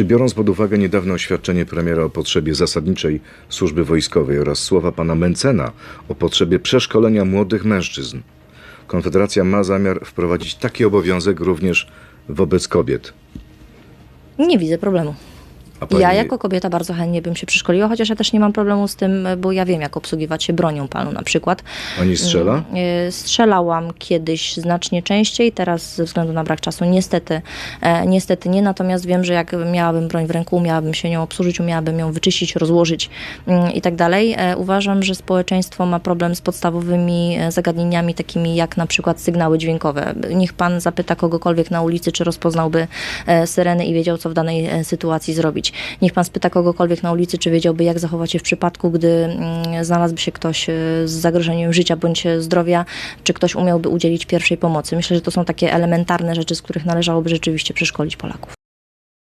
Czy biorąc pod uwagę niedawne oświadczenie premiera o potrzebie zasadniczej służby wojskowej oraz słowa pana Mencena o potrzebie przeszkolenia młodych mężczyzn, Konfederacja ma zamiar wprowadzić taki obowiązek również wobec kobiet? Nie widzę problemu. Pani- Ja jako kobieta bardzo chętnie bym się przeszkoliła, chociaż ja też nie mam problemu z tym, bo ja wiem, jak obsługiwać się bronią palną na przykład. Pani strzela? Y, Strzelałam kiedyś znacznie częściej, teraz ze względu na brak czasu niestety, e, niestety nie, natomiast wiem, że jak miałabym broń w ręku, umiałabym się nią obsłużyć, umiałabym ją wyczyścić, rozłożyć mm, i tak dalej. E, Uważam, że społeczeństwo ma problem z podstawowymi e, zagadnieniami takimi jak na przykład sygnały dźwiękowe. Niech pan zapyta kogokolwiek na ulicy, czy rozpoznałby syreny i wiedział, co w danej sytuacji zrobić. Niech pan spyta kogokolwiek na ulicy, czy wiedziałby, jak zachować się w przypadku, gdy mm, znalazłby się ktoś e, z zagrożeniem życia bądź e, zdrowia, czy ktoś umiałby udzielić pierwszej pomocy. Myślę, że to są takie elementarne rzeczy, z których należałoby rzeczywiście przeszkolić Polaków.